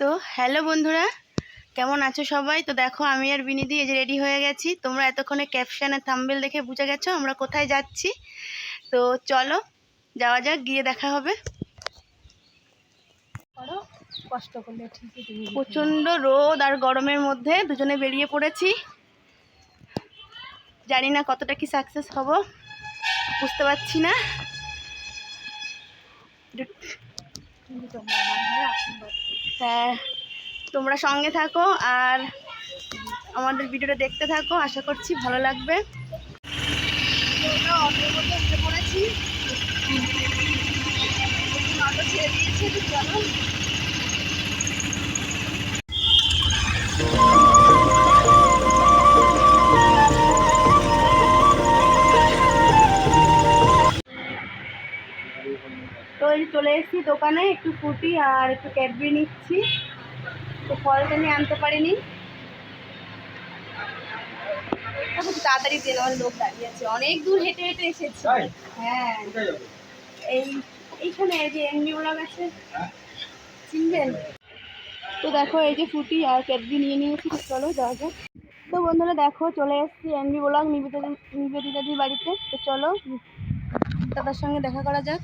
তো হ্যালো বন্ধুরা কেমন আছো সবাই? তো দেখো আমি আর বিনিদি এই যে রেডি হয়ে গেছি। তোমরা এতক্ষণে ক্যাপশনে থাম্বেল দেখে বুঝে গেছো আমরা কোথায় যাচ্ছি। তো চলো যাওয়া যাক গিয়ে দেখা হবে। কষ্ট করলে প্রচণ্ড রোদ আর গরমের মধ্যে দুজনে বেরিয়ে পড়েছি। জানি না কতটা কি সাকসেস হব বুঝতে পারছি না। হয়ে তোমরা সঙ্গে থাকো আর আমাদের ভিডিওটা দেখতে থাকো আশা করছি ভালো লাগবে। পড়েছি। দোকানে একটু ফুটি আর একটু ক্যাডবেরি নিচ্ছি। তো ফলটা নিয়ে আনতে পারিনি। তাড়াতাড়ি দিয়ে আমার লোক দাঁড়িয়ে আছে। অনেক দূর হেঁটে হেঁটে এসেছি। হ্যাঁ। এই এইখানে এই যে এমনি ব্লগ আছে চিনবেন? তো দেখো এই যে ফুটি আর ক্যাডবি নিয়ে নিয়েছি। চলো যাওয়া যাক। তো বন্ধুরা দেখো চলে এসেছি এমবি ব্লগ নিবেদিতা নিবেদিতাদির বাড়িতে। তো চলো দাদার সঙ্গে দেখা করা যাক।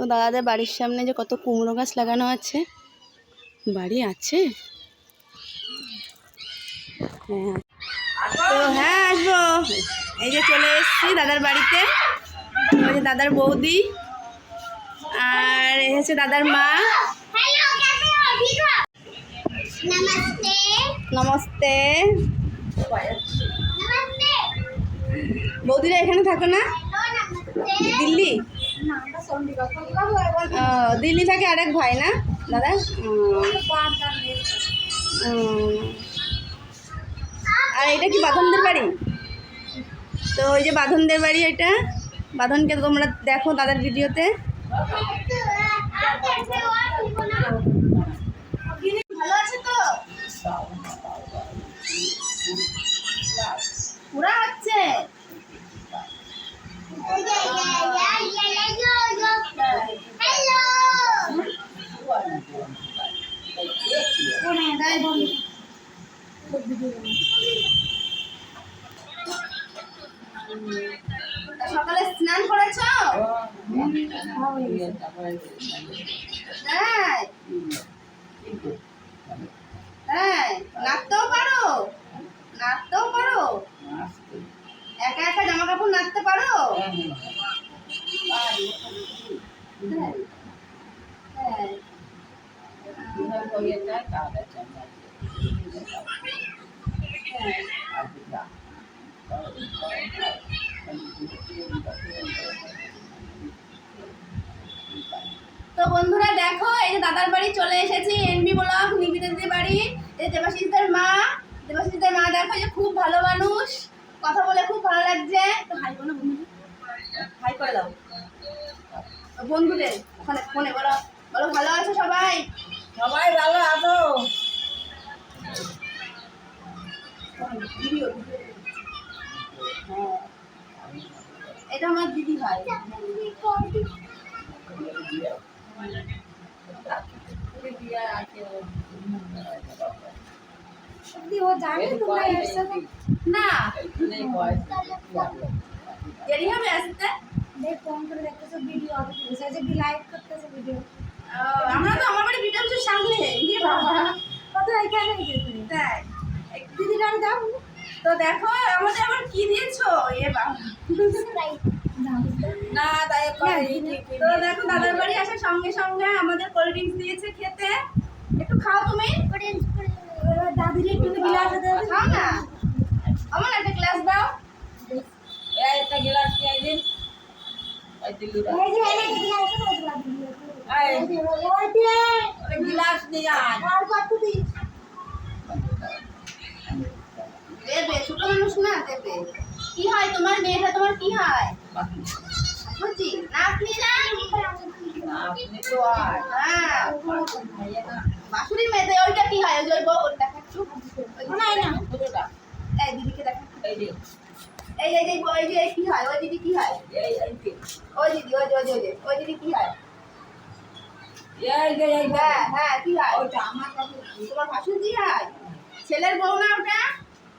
তো দাদাদের বাড়ির সামনে যে কত কুমড়ো গাছ লাগানো আছে। বাড়ি আছে? হ্যাঁ। তো হ্যাঁ আসব। এই যে চলে এসছি দাদার বাড়িতে। দাদার বৌদি। আর এ দাদার মা। নমস্তে। নমস্তে। বৌদিরা এখানে থাকো না। দিল্লি? দিল্লি থাকে আরেক ভাই না? দাদা? আর এটা কি বাঁধনদের বাড়ি? তো ওই যে বাঁধনদের বাড়ি এটা। বাঁধনকে তোমরা দেখো দাদার ভিডিওতে। ভালো আছে তো? পুরা হচ্ছে। সকালে স্নান করেছ? হ্যাঁ। হ্যাঁ নাচতেও পারো। নাচতেও পারো। একা একা জামা কাপড় নাচতে পারো হ্যাঁ হ্যাঁ তো বন্ধুরা দেখো, এই যে দাদার বাড়ি চলে এসেছি, এনবি ব্লক নিবিদের বাড়ি। এই দেবাশিসদের মা দেবাশিসদের মা দেখো যে খুব ভালো মানুষ। কথা বলে খুব ভালো লাগছে। তো হাই বলো হাই করে দাও। বন্ধুদের, ওখানে ফোনে বলো। বলো, ভালো আছো সবাই? সবাই ভালো আছো? এটা আমার দিদি ভাই। সত্যি ও জানে তোমরা এর সাথে না। দেরি হবে আসতে দেখ ফোন করে দেখতেছো ভিডিও হবে বসে আছে লাইভ করতেছে ভিডিও আহ, আমরা তো আমার বাড়ি বিটা কিছু সামনে ইয়ে বাবা কত এখানে গেছে তাই দিদি গাড়ি দাও তো দেখো আমাদের আবার কি দিয়েছ? এ না তাই তো দেখো দাদার বাড়ি আসার সঙ্গে সঙ্গে আমাদের কোল্ড ড্রিঙ্কস দিয়েছে খেতে। একটু খাও তুমি। দাদির একটু গিলাস দাও। খাও না। আমার একটা গ্লাস দাও। একটা গিলাস নিয়ে দিন গিলাস নিয়ে আর কত দিন দেবে ছোট মানুষ না দেবে। কি হয় তোমার মেয়েটা তোমার কি হয়? না আপনি না মেয়েদের ওইটা কি হয়? ওই যে বউ দেখা একটু নাই না। ছোটটা এই দিদিকে দেখা এই এই এই ওই যে কি হয়? ওই দিদি কি হয়? ওই দিদি ওই যে ওই যে ওই দিদি কি হয়? হ্যাঁ হ্যাঁ কি হয়? ওটা আমার তোমার হয়? ছেলের বউ না ওটা?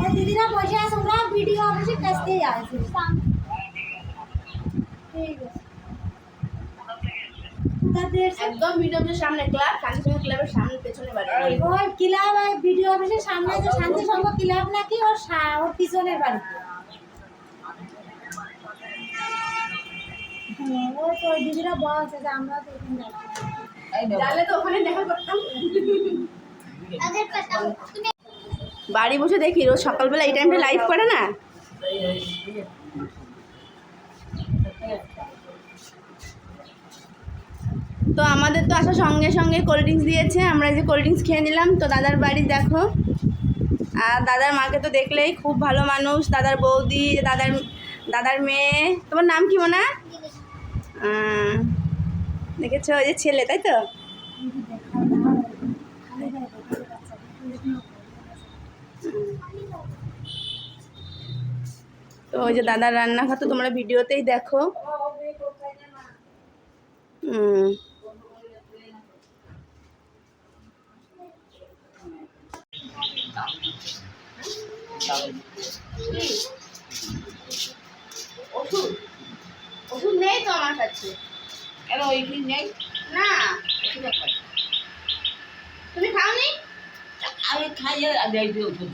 ওই দিদিরা বসে আছে ওরা ভিডিও অফিসের কাছ থেকে আসবে ঠিক আছে তাদের একদম ভিডিওর সামনে ক্লাব ক্লাবের সামনে পেছনে বাড়ি। ওই ক্লাব ভিডিও অফিসের সামনে যে শান্তি সংঘ ক্লাব নাকি ওর ওর পিছনের ওই তো দিদিরা বলছে যে আমরা তো জানলে তো ওখানে দেখা করতাম তুমি বাড়ি বসে দেখি, রোজ সকালবেলা এই টাইমটা লাইভ করে না? তো আমাদের তো আসার সঙ্গে সঙ্গে কোল্ড ড্রিঙ্কস দিয়েছে, আমরা যে কোল্ড ড্রিঙ্কস খেয়ে নিলাম। তো দাদার বাড়ি দেখো। আর দাদার মাকে তো দেখলেই খুব ভালো মানুষ, দাদার বৌদি, দাদার দাদার মেয়ে। তোমার নাম কি মোনা? দেখেছ, ওই যে ছেলে, তাই তো? ওই যে দাদার রান্নাঘর তো তোমরা ভিডিওতেই দেখো। হুম। ওষুধ? ওষুধ নেই তো আমার কাছে। কেন ওইখানে নেই? না। তুমি খাওনি? আমি খাইয়ে আমি ওষুধ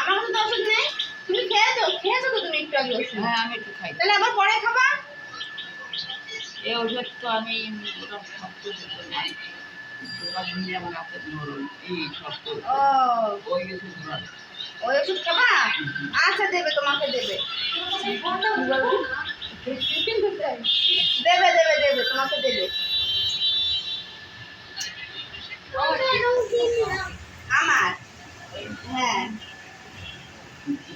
আমার কাছে তো ওষুধ নেই। তুমি খেয়েছো খেয়েছো তো তুমি একটু আগে ওষুধ। হ্যাঁ আমি একটু খাই। তাহলে আবার পরে খাবা? এই ওষুধ তো আমি ওটা শক্ত। ওই ওষুধ খাবা? আচ্ছা দেবে তোমাকে দেবে। দেবে দেবে দেবে তোমাকে দেবে। আমার? হ্যাঁ ওই আমাদের আমার একটু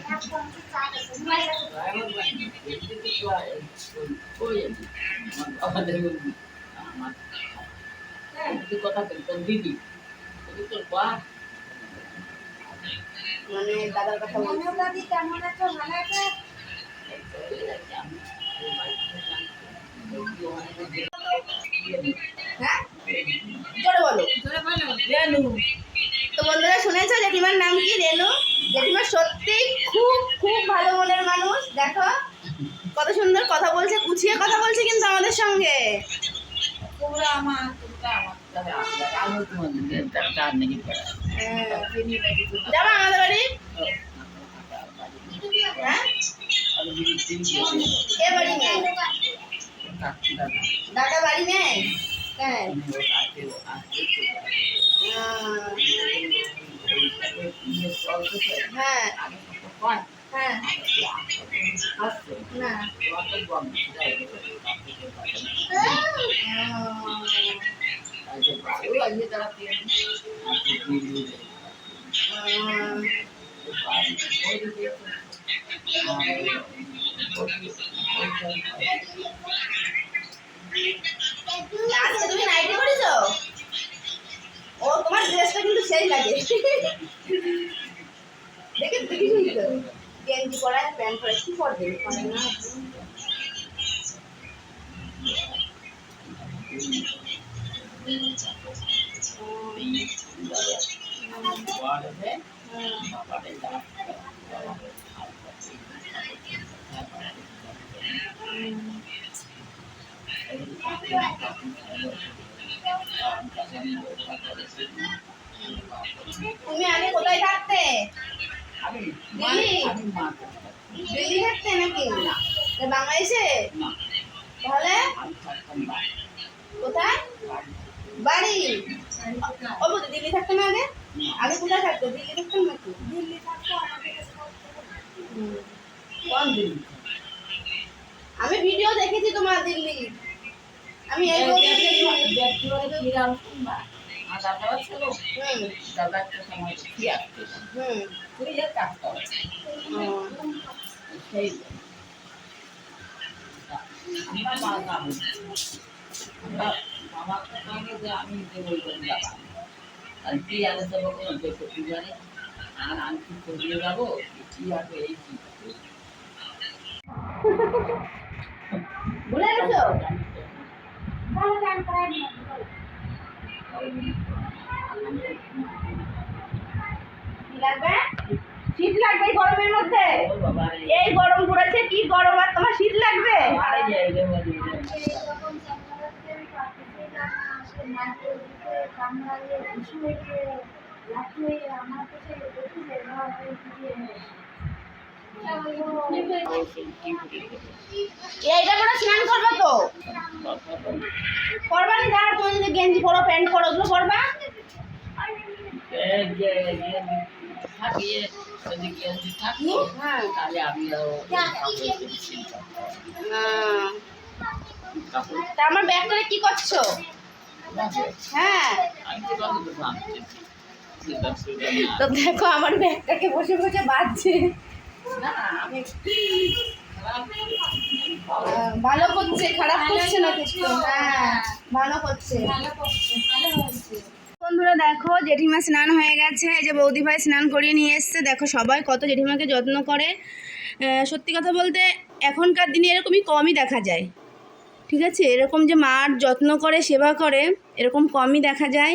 কথা বলতাম দিদি তোর বা মানে দাদার কথা বলছি। দাদি কেমন আছো? ভালো আছো? হ্যাঁ? জোরে বলো। তো বন্ধুরা শুনেছো জেঠিমার নাম কি? রেনু? জেঠিমা সত্যি খুব খুব ভালো মনের মানুষ। দেখো কত সুন্দর কথা বলছে গুছিয়ে কথা বলছে কিন্তু আমাদের সঙ্গে। হ্যাঁ। যাবা আমাদের বাড়ি? হ্যাঁ? কে বাড়ি নেই দাদা। বাড়ি নেই হ্যাঁ। হ্যাঁ হ্যাঁ না আজকে তুমি নাইটি করেছ ও তোমার ড্রেসটা কিন্তু সেই লাগে দেখে দেখেছি তো গেঞ্জি পরা প্যান্ট পরা কি পরবে পরে না তুমি আগে কোথায় থাকতে দিল্লি থাকতে নাকি না বাংলাদেশে তাহলে কোথায় বাড়ি ও বলতে দিল্লি থাকতো না আগে আগে কোথায় থাকতো দিল্লি থাকতাম নাকি দিল্লি থাকতো আমাদের কাছে হুম। কোন দিন আমি ভিডিও দেখেছি তোমার দিল্লি আমি এই ব্যক্তিগত ফিরাম শুনবা আর দাদা ছিল হুম দাদা একটা সময় ফিরে আসতো হুম তুই এর কাজ কর ও, সেই আমার মা যাব আমরা আমার সঙ্গে যে আমি যে বলবেন যাবা আর আমি কি করিয়ে যাব কি আগে এই কি ভুলে গেছো লাগবে? শীত লাগবে গরমের মধ্যে? এই গরম পড়েছে, কি গরম আর তোমার শীত লাগবে? হয়ে এইটা পরে স্নান করবে তো? করবা না? যারা তুমি যদি গেঞ্জি পরো, প্যান্ট পরো, ওগুলো করবা? থাকিয়ে যদি থাকতো হ্যাঁ তাহলে আমি তা আমার ব্যাগটারে কি করছ? হ্যাঁ। তো দেখো আমার ব্যাগটাকে বসে বসে বাজছে। ভালো করছে খারাপ করছে না কিছু? হ্যাঁ ভালো করছে। ভালো করছে ভালো হয়েছে। বন্ধুরা দেখো, জেঠিমা স্নান হয়ে গেছে। এই যে বৌদি ভাই স্নান করিয়ে নিয়ে এসছে। দেখো সবাই কত জেঠিমাকে যত্ন করে। সত্যি কথা বলতে, এখনকার দিনে এরকমই কমই দেখা যায়। ঠিক আছে? এরকম যে মার যত্ন করে, সেবা করে, এরকম কমই দেখা যায়।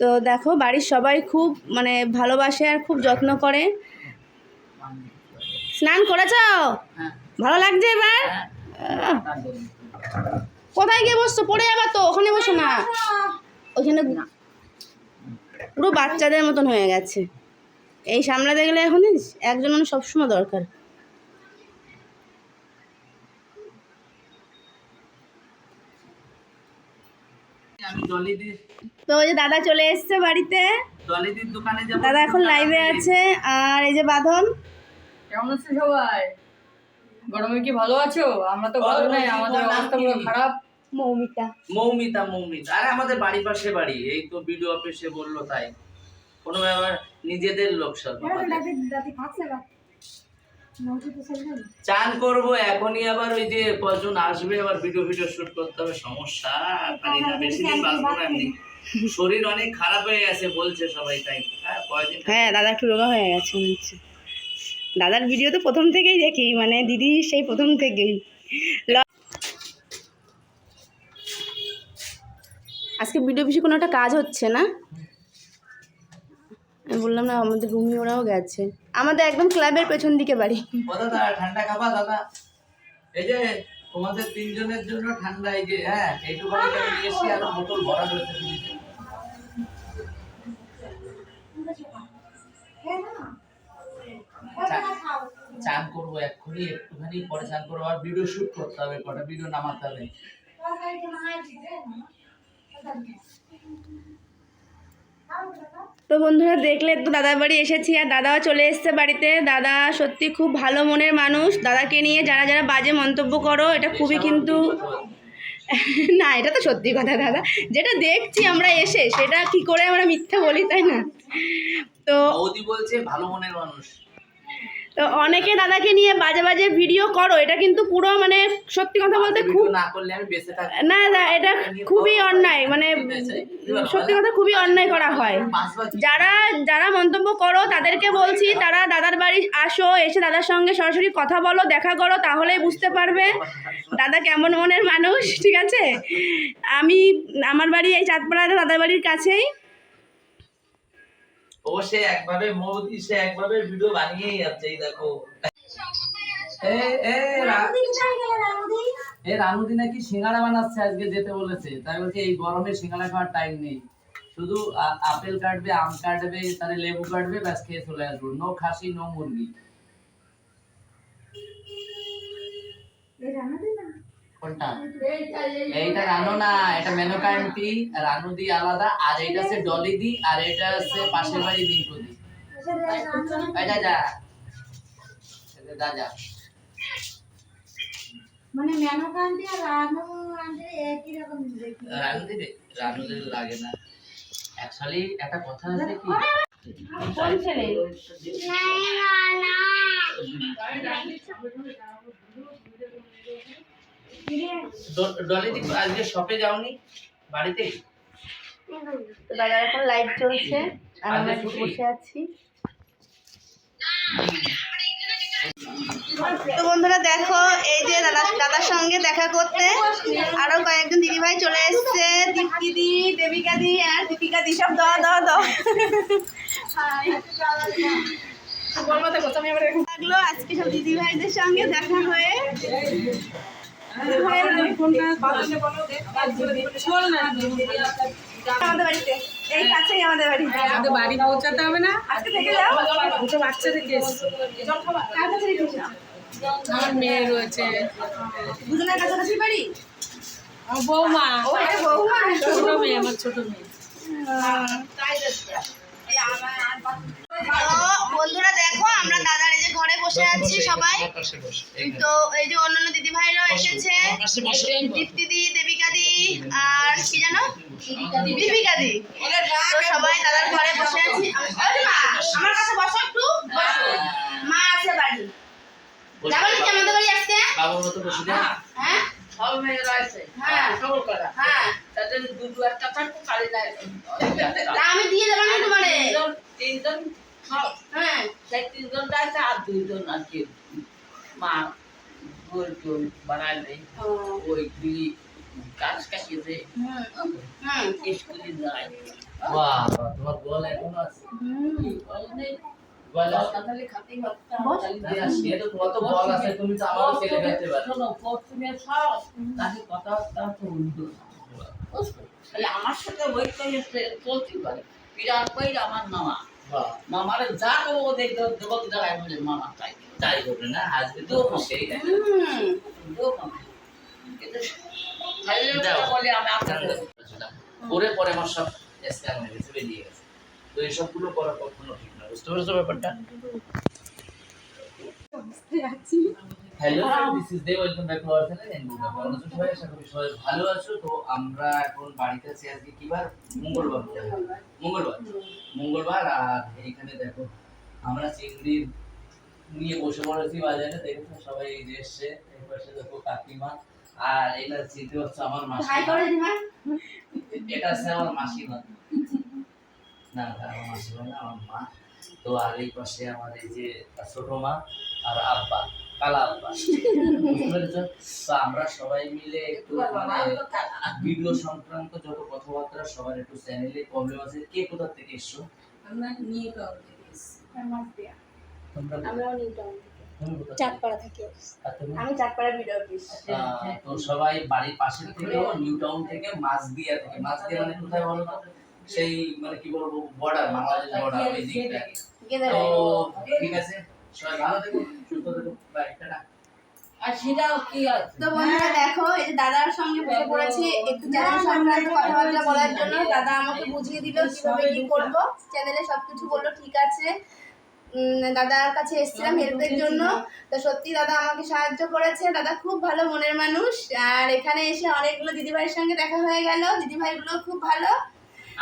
তো দেখো, বাড়ির সবাই খুব মানে ভালোবাসে আর খুব যত্ন করে। স্নান করেছ? ভালো লাগছে এবার? কোথায় গিয়ে বসছো? পড়ে যাবা তো, ওখানে বসো না। ওখানে পুরো বাচ্চাদের মতন হয়ে গেছে। এই সামলাতে গেলে এখন একজন মানুষ সবসময় দরকার। তো ওই যে দাদা চলে এসছে বাড়িতে। ডলিদির দোকানে যাব দাদা এখন লাইভে আছে। আর এই যে বাঁধন। কেমন আছো সবাই? গরমে কি ভালো আছো? আমরা তো ভালো নাই আমাদের অবস্থা পুরো খারাপ। মৌমিতা। মৌমিতা মৌমিতা। আরে আমাদের বাড়ি পাশে বাড়ি এই তো ভিডিও অফিসে বলল তাই। কোনো ব্যাপার নিজেদের লোক সব সেল চান করব এখনই আবার ওই যে কজন আসবে আবার ভিডিও ভিডিও শুট করতে হবে। সমস্যা পারি না বেশি দিন বাঁচবো না এমনি। শরীর অনেক খারাপ হয়ে গেছে বলছে সবাই তাই। হ্যাঁ কয়দিন হ্যাঁ দাদা একটু রোগা হয়ে গেছে দাদার ভিডিও তো প্রথম থেকেই দেখি মানে দিদি সেই প্রথম থেকেই। আজকে ভিডিও পিছিয়ে কোনো একটা কাজ হচ্ছে না? আমি বললাম, না, আমাদের রুমি ওরাও গেছে। আমাদের একদম ক্লাবের পেছন দিকে বাড়ি। ঠান্ডা খাবা, দাদা। এই যে, তোমাদের তিনজনের জন্য ঠান্ডা, এই যে হ্যাঁ চান করব এক্ষুনি, একটুখানি পরে চান করব আর ভিডিও শুট করতে হবে, কটা ভিডিও নামাতে হবে। তো বন্ধুরা দেখলে তো দাদার বাড়ি এসেছি আর দাদাও চলে এসছে বাড়িতে। দাদা সত্যি খুব ভালো মনের মানুষ। দাদাকে নিয়ে যারা যারা বাজে মন্তব্য করো, এটা খুবই কিন্তু না, এটা তো সত্যি কথা দাদা। যেটা দেখছি আমরা এসে, সেটা কি করে আমরা মিথ্যা বলি, তাই না? তো বলছে, ভালো মনের মানুষ। অনেকে দাদাকে নিয়ে বাজে বাজে ভিডিও করো এটা কিন্তু পুরো মানে সত্যি কথা বলতে খুব না না না এটা খুবই অন্যায় মানে সত্যি কথা খুবই অন্যায় করা হয়। যারা যারা মন্তব্য করো তাদেরকে বলছি তারা দাদার বাড়ি আসো এসে দাদার সঙ্গে সরাসরি কথা বলো দেখা করো তাহলেই বুঝতে পারবে দাদা কেমন মনের মানুষ ঠিক আছে? আমি আমার বাড়ি এই চাঁদপাড়াতে দাদার বাড়ির কাছেই। ও সে একভাবে মোদি সে একভাবে ভিডিও বানিয়েই যাচ্ছে এই দেখো। এ এ এ রানুদি নাকি সিঙ্গাড়া বানাচ্ছে আজকে যেতে বলেছে। তাই বলছে এই গরমে সিঙ্গাড়া খাওয়ার টাইম নেই। শুধু আপেল কাটবে আম কাটবে তাহলে লেবু কাটবে ব্যাস খেয়ে চলে আসব। নো খাসি নো মুরগি। কোনটা? এইটা রানু না এটা মেনকা আন্টি রানু দি আলাদা আর এইটা হচ্ছে ডলি দি আর এটা হচ্ছে পাশের বাড়ি রিঙ্কু দি। যা যা। যা যা। মানে মেনকা আন্টি আর রানু আন্টি একই রকম দেখি রানু দিবে রানু দিলে লাগে না। অ্যাকচুয়ালি একটা কথা আছে কি? কোন ছেলে? ড- ডলি দি আজকে শপে যাওনি? বাড়িতে? তো দাদা এখন লাইভ চলছে। একটু বসে আছি। তো বন্ধুরা দেখো এই যে দাদা দাদার সঙ্গে দেখা করতে। আরও কয়েকজন দিদিভাই চলে এসছে। দীপ্তি দি দেবিকা দি আর দীপিকা দি সব দাও দাও দাও। লাগল আজকে সব দিদিভাইদের সঙ্গে দেখা হয়ে। আমাদের বাড়ি আমাদের বাড়ি পৌঁছাতে হবে না বাচ্চা থেকে মেয়ে রয়েছে দুজনের কাছাকাছি বাড়ি বৌমা ছোট মেয়ে আমার ছোট মেয়ে। তো বন্ধুরা দেখো আমরা দাদার এই যে ঘরে বসে আছি সবাই। তো এই যে অন্যান্য দিদি ভাইরাও এসেছে। দীপ্তি দি দেবিকা দি আর কি জানো? দীপিকা দি তো সবাই দাদার ঘরে বসে আছি। মা, আমার কাছে বসো একটু। মা আছে বাড়ি। যাব নাকি আমাদের বাড়ি আসতে? বাবুর মতো বসে হ্যাঁ। সব মেয়েরা আছে হ্যাঁ। সবল করা। হ্যাঁ। তাদের দুটো একটা কালি তা আমি দিয়ে দেবো না তোমারে। তিনজন হ্যাঁ সেই তিনজন আছে আর দুইজন আর মা গোল টোল ওই গুলি গাছ কাটিয়েছে স্কুলে যায়। বাহ বাহ, তোমার বল এখনও আছে? তাহলে তুমি। তো ছেলে পারো। কথাবার্তা তো উল্টো। আমার সাথে করে চলতে পারে। বিরাট কই আমার বাহ মামার যা করব ওদের দেবক জায়গায় বলে মামা তাই তাই হবে না আজকে তো সেই দেবো পরে পরে আমার সব স্ক্যান হয়ে গেছে বেরিয়ে গেছে। তো এইসবগুলো করা কখনো ঠিক না বুঝতে পেরেছ ব্যাপারটা? Hello this is the welcome back to our channel and আছো সবাই আশা করি সবাই ভালো আছো। তো আমরা এখন বাড়িতে আছি আজকে কি বার? মঙ্গলবার। মঙ্গলবার। মঙ্গলবার। আর এইখানে দেখো আমরা চিংড়ি নিয়ে বসে পড়েছি বাজারে। দেখেছ সবাই এই যে এসছে। এই পাশে দেখো কাকিমা। আর এটা চিনতে হচ্ছে আমার মাসি হাই করে দিমা এটা আছে আমার মাসিমা। না আমার মাসিমা না আমার মা। তো আর এই পাশে আমার এই যে ছোট মা আর আব্বা। কালা আব্বা তো আমরা সবাই মিলে একটু মানে ভিডিও সংক্রান্ত যত কথাবার্তা সবার একটু চ্যানেলে প্রবলেম আছে কে কোথা থেকে এসছো? আমরা থেকে নিউ টাউন থেকে? চাঁদপাড়া থেকে আমি চাঁদপাড়া ভিডিও অফিস তো সবাই বাড়ির পাশের থেকে নিউ টাউন থেকে মাছ দিয়া থেকে। মাছ দিয়া মানে কোথায় বলো সেই মানে কি বলব বর্ডার বাংলাদেশ বর্ডার ওই দিকটা। তো ঠিক আছে? সবাই ভালো থেকো সুস্থ থেকো বাই টাটা। আর সেটাও কি তো বন্ধুরা দেখো এই দাদার সঙ্গে বসে পড়েছি একটু চ্যানেল সংক্রান্ত কথাবার্তা বলার জন্য। দাদা আমাকে বুঝিয়ে দিল কীভাবে কি করব। চ্যানেলে সবকিছু বলল ঠিক আছে। দাদার কাছে এসেছিলাম হেল্পের জন্য। তো সত্যি দাদা আমাকে সাহায্য করেছে। দাদা খুব ভালো মনের মানুষ। আর এখানে এসে অনেকগুলো দিদিভাইয়ের সঙ্গে দেখা হয়ে গেল। দিদিভাইগুলো খুব ভালো।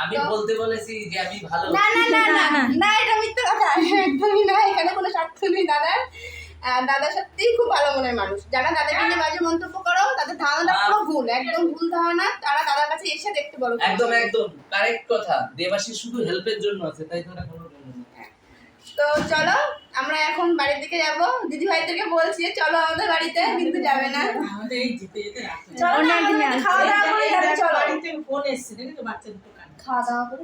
আমি বলতে বলেছি যে আমি ভালো না না না না না এটা মিথ্যে কথা একদমই না এখানে কোনো স্বার্থ নেই দাদার। দাদা সত্যিই খুব ভালো মনের মানুষ। যারা দাদাকে নিয়ে বাজে মন্তব্য করো তাদের ধারণা পুরো ভুল একদম ভুল ধারণা তারা দাদার কাছে এসে দেখতে বলো। একদম একদম। কারেক্ট কথা। দেবাশী শুধু হেল্পের জন্য আছে তাই তো না কোনো তো চলো আমরা এখন বাড়ির দিকে যাব। দিদি ভাইদেরকে বলছি চলো আমাদের বাড়িতে কিন্তু যাবে না। আমাদের এই যেতে যেতে রাখতে চলো না, খাওয়া দাওয়া করে যাবে চলো। বাড়ি থেকে ফোন এসছে দেখি তো বাচ্চা দুটো কান্না খাওয়া দাওয়া করে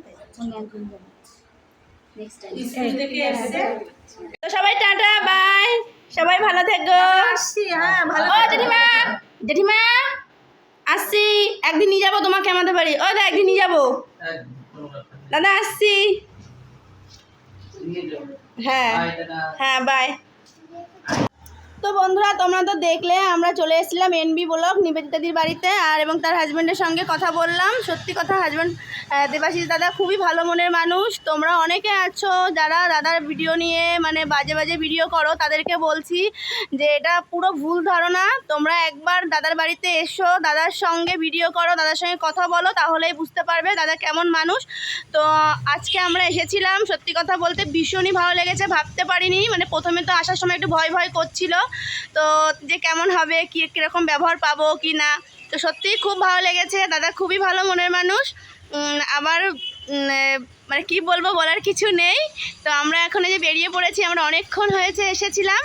তো সবাই টাটা বাই সবাই ভালো থেকো। হ্যাঁ ও জেঠিমা জেঠিমা আসছি। একদিন নিয়ে যাব তোমাকে আমাদের বাড়ি। ও দা একদিন নিয়ে যাব। দাদা আসছি। হ্যাঁ হ্যাঁ বাই তো বন্ধুরা, তোমরা তো দেখলে, আমরা চলে এসেছিলাম এনবি ব্লক নিবেদিতাদির বাড়িতে, আর এবং তার হাজব্যান্ডের সঙ্গে কথা বললাম। সত্যি কথা হাজব্যান্ড দেবাশিস দাদা খুবই ভালো মনের মানুষ। তোমরা অনেকে আছো যারা দাদার ভিডিও নিয়ে মানে বাজে বাজে ভিডিও করো, তাদেরকে বলছি যে এটা পুরো ভুল ধারণা। তোমরা একবার দাদার বাড়িতে এসো, দাদার সঙ্গে ভিডিও করো, দাদার সঙ্গে কথা বলো, তাহলেই বুঝতে পারবে দাদা কেমন মানুষ। তো আজকে আমরা এসেছিলাম, সত্যি কথা বলতে ভীষণই ভালো লেগেছে, ভাবতে পারিনি। মানে প্রথমে তো আসার সময় একটু ভয় ভয় করছিল। তো যে কেমন হবে, কী, কীরকম ব্যবহার পাবো, কি না, তো সত্যিই খুব ভালো লেগেছে। দাদা খুবই ভালো মনের মানুষ। আবার মানে কি বলব বলার কিছু নেই। তো আমরা এখন এই যে বেরিয়ে পড়েছি, আমরা অনেকক্ষণ হয়েছে এসেছিলাম।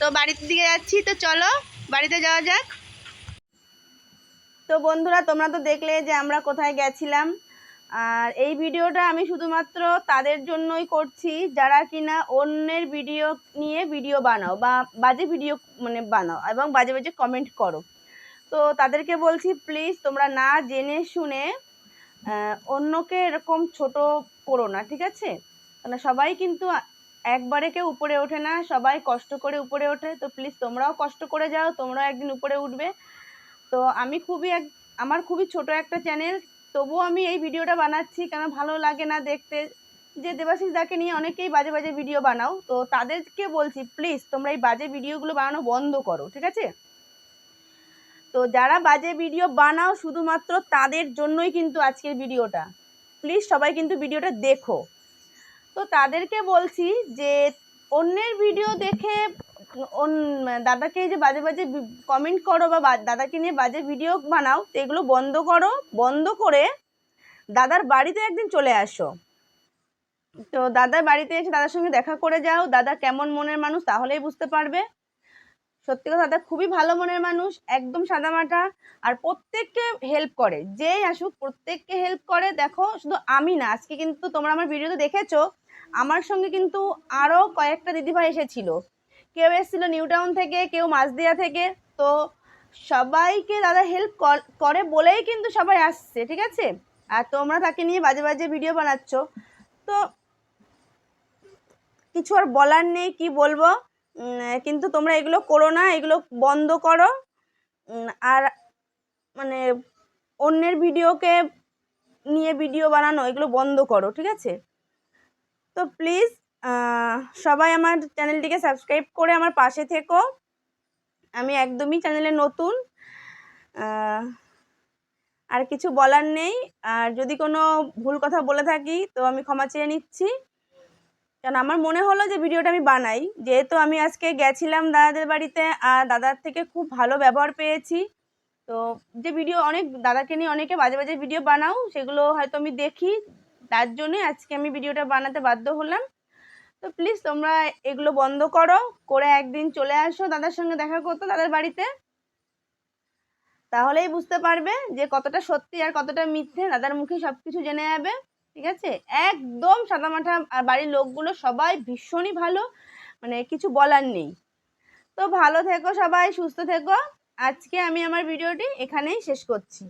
তো বাড়ির দিকে যাচ্ছি, তো চলো, বাড়িতে যাওয়া যাক। তো বন্ধুরা, তোমরা তো দেখলে যে আমরা কোথায় গেছিলাম। আর এই ভিডিওটা আমি শুধুমাত্র তাদের জন্যই করছি, যারা কিনা অন্যের ভিডিও নিয়ে ভিডিও বানাও বা বাজে ভিডিও মানে বানাও এবং বাজে বাজে কমেন্ট করো। তো তাদেরকে বলছি প্লিজ তোমরা না জেনে শুনে অন্যকে এরকম ছোট করো না, ঠিক আছে? মানে সবাই কিন্তু একবারে কেউ উপরে ওঠে না, সবাই কষ্ট করে উপরে ওঠে। তো প্লিজ তোমরাও কষ্ট করে যাও, তোমরাও একদিন উপরে উঠবে। তো আমি খুবই এক, আমার খুবই ছোট একটা চ্যানেল তবুও আমি এই ভিডিওটা বানাচ্ছি কেন ভালো লাগে না দেখতে? যে দেবাশিস দাকে নিয়ে অনেকেই বাজে বাজে ভিডিও বানাও, তো তাদেরকে বলছি, প্লিজ তোমরা এই বাজে ভিডিওগুলো বানানো বন্ধ করো, ঠিক আছে? তো যারা বাজে ভিডিও বানাও শুধুমাত্র তাদের জন্যই কিন্তু আজকের ভিডিওটা। প্লিজ সবাই কিন্তু ভিডিওটা দেখো। তো তাদেরকে বলছি যে, অন্যের ভিডিও দেখে অন- দাদাকে যে বাজে বাজে কমেন্ট করো বা বা- দাদাকে নিয়ে বাজে ভিডিও বানাও, তো এগুলো বন্ধ করো, বন্ধ করে দাদার বাড়িতে একদিন চলে আসো। তো দাদার বাড়িতে এসে দাদার সঙ্গে দেখা করে যাও, দাদা কেমন মনের মানুষ তাহলেই বুঝতে পারবে। সত্যি কথা, দাদা খুবই ভালো মনের মানুষ, একদম সাদামাটা, আর প্রত্যেককে হেল্প করে, যেই আসুক প্রত্যেককে হেল্প করে। দেখো, শুধু আমি না, আজকে কিন্তু তোমরা আমার ভিডিওতে দেখেছ, আমার সঙ্গে কিন্তু আরও কয়েকটা দিদিভাই এসেছিল। কেউ এসেছিল নিউ টাউন থেকে, কেউ মাঝদিয়া থেকে। তো সবাইকে দাদা হেল্প করে বলেই কিন্তু সবাই আসছে, ঠিক আছে? আর তোমরা তাকে নিয়ে বাজে বাজে ভিডিও বানাচ্ছ। তো কিছু আর বলার নেই, কি বলব? কিন্তু তোমরা এগুলো করো না, এগুলো বন্ধ করো। আর মানে অন্যের ভিডিওকে নিয়ে ভিডিও বানানো, এগুলো বন্ধ করো, ঠিক আছে? তো প্লিজ সবাই আমার চ্যানেলটিকে সাবস্ক্রাইব করে আমার পাশে থেকো। আমি একদমই চ্যানেলে নতুন। আর কিছু বলার নেই। আর যদি কোনো ভুল কথা বলে থাকি, তো আমি ক্ষমা চেয়ে নিচ্ছি। কারণ আমার মনে হলো যে ভিডিওটা আমি বানাই। যেহেতু আমি আজকে গেছিলাম দাদাদের বাড়িতে, আর দাদার থেকে খুব ভালো ব্যবহার পেয়েছি। তো যে ভিডিও অনেক, দাদাকে নিয়ে অনেকে বাজে বাজে ভিডিও বানাও, সেগুলো হয়তো আমি দেখি। তার জন্যই আজকে আমি ভিডিওটা বানাতে বাধ্য হলাম। তো প্লিজ তোমরা এগুলো বন্ধ করো। করে একদিন চলে আসো দাদার সঙ্গে দেখা করতো দাদার বাড়িতে। তাহলেই বুঝতে পারবে যে কতটা সত্যি আর কতটা মিথ্যে দাদার মুখে সব কিছু জেনে যাবে, ঠিক আছে? একদম সাদামাঠা আর বাড়ির লোকগুলো সবাই ভীষণই ভালো মানে কিছু বলার নেই। তো ভালো থেকো সবাই, সুস্থ থেকো। আজকে আমি আমার ভিডিওটি এখানেই শেষ করছি।